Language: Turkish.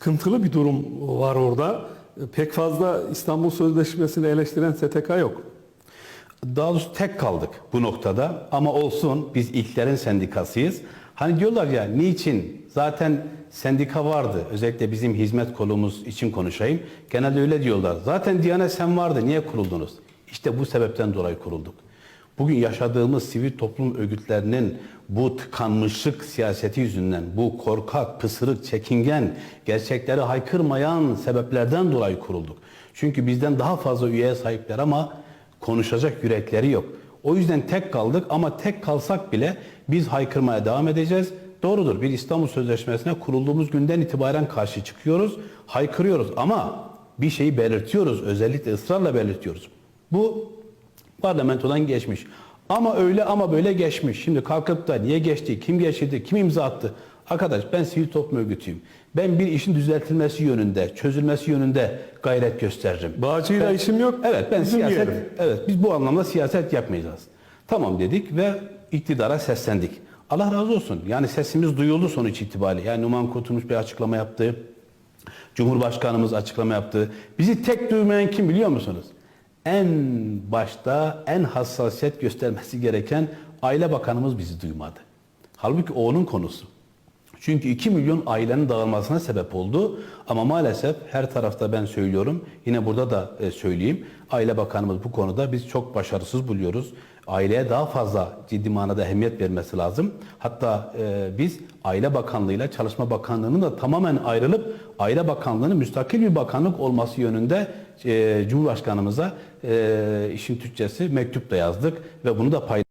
sıkıntılı bir durum var orada. Pek fazla İstanbul Sözleşmesi'ni eleştiren STK yok. Daha doğrusu tek kaldık bu noktada ama olsun biz ilklerin sendikasıyız. Hani diyorlar ya niçin zaten sendika vardı özellikle bizim hizmet kolumuz için konuşayım. Genelde öyle diyorlar. Zaten Diyanet sen vardı niye kuruldunuz? İşte bu sebepten dolayı kurulduk. Bugün yaşadığımız sivil toplum örgütlerinin bu tıkanmışlık siyaseti yüzünden, bu korkak, pısırık, çekingen, gerçekleri haykırmayan sebeplerden dolayı kurulduk. Çünkü bizden daha fazla üyeye sahipler ama konuşacak yürekleri yok. O yüzden tek kaldık ama tek kalsak bile biz haykırmaya devam edeceğiz. Doğrudur bir İstanbul Sözleşmesi'ne kurulduğumuz günden itibaren karşı çıkıyoruz, haykırıyoruz ama bir şeyi belirtiyoruz, özellikle ısrarla belirtiyoruz. Bu parlamentodan geçmiş. Ama öyle ama böyle geçmiş. Şimdi kalkıp da niye geçti, kim geçirdi, kim imza attı? Arkadaş ben sivil toplum örgütüyüm. Ben bir işin düzeltilmesi yönünde, çözülmesi yönünde gayret gösteririm. Bağcıyla Ben- işim yok. Evet ben siyaset, yerim. evet biz bu anlamda siyaset yapmayacağız. Tamam dedik ve iktidara seslendik. Allah razı olsun. Yani sesimiz duyuldu sonuç itibariyle. Yani Numan Kurtulmuş bir açıklama yaptı. Cumhurbaşkanımız açıklama yaptı. Bizi tek duymayan kim biliyor musunuz? En başta en hassasiyet göstermesi gereken Aile Bakanımız bizi duymadı. Halbuki o onun konusu. Çünkü 2 milyon ailenin dağılmasına sebep oldu. Ama maalesef her tarafta ben söylüyorum. Yine burada da e, söyleyeyim. Aile Bakanımız bu konuda biz çok başarısız buluyoruz. Aileye daha fazla ciddi manada ehemmiyet vermesi lazım. Hatta e, biz Aile Bakanlığı ile Çalışma Bakanlığı'nın da tamamen ayrılıp Aile Bakanlığı'nın müstakil bir bakanlık olması yönünde e, Cumhurbaşkanımıza işin Türkçesi mektup da yazdık ve bunu da paylaştık.